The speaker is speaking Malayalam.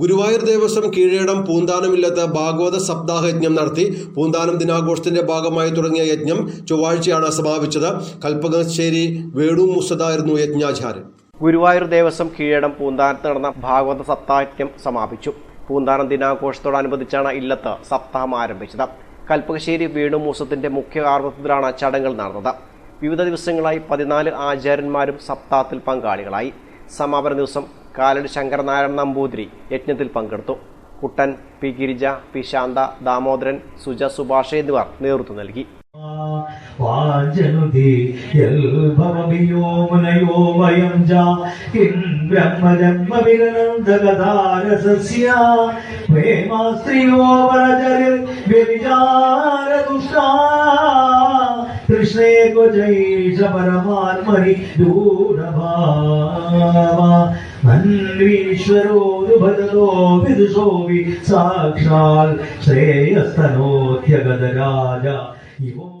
ഗുരുവായൂർ ദേവസ്വം കീഴേടം പൂന്താനമില്ലത്ത് ഭാഗവത സപ്താഹ യജ്ഞം നടത്തി പൂന്താനം ദിനാഘോഷത്തിന്റെ ഭാഗമായി തുടങ്ങിയ യജ്ഞം ചൊവ്വാഴ്ചയാണ് സമാപിച്ചത്. കൽപ്പകശ്ശേരി വേണു മുസദായിരുന്നു യജ്ഞാചാര്യൻ. ഗുരുവായൂർ ദേവസ്വം കീഴേടം പൂന്താനത്ത് നടന്ന ഭാഗവത സപ്താഹ്യം സമാപിച്ചു. പൂന്താനം ദിനാഘോഷത്തോടനുബന്ധിച്ചാണ് ഇല്ലത്ത് സപ്താഹം ആരംഭിച്ചത്. കൽപ്പകശ്ശേരി വേണു മൂസത്തിന്റെ മുഖ്യ കാർമ്മത്തിലാണ് ചടങ്ങുകൾ നടന്നത്. വിവിധ ദിവസങ്ങളായി പതിനാല് ആചാര്യന്മാരും സപ്താഹത്തിൽ പങ്കാളികളായി. സമാപന ദിവസം കാലടി ശങ്കരനാരായണ നമ്പൂതിരി യജ്ഞത്തിൽ പങ്കെടുത്തു. കുട്ടൻ പി. ഗിരിജ പി. ശാന്ത ദാമോദരൻ സുജ സുഭാഷ് എന്നിവർ നേതൃത്വം നൽകി. കൃഷ്ണേ ഗോജൈഷ പരമാത്മനി ദൂഢഭാവ വിദുഷോ വി സാക്ഷാൽ ശ്രേയസ്തനോത്യഗതരാജ ഇവോ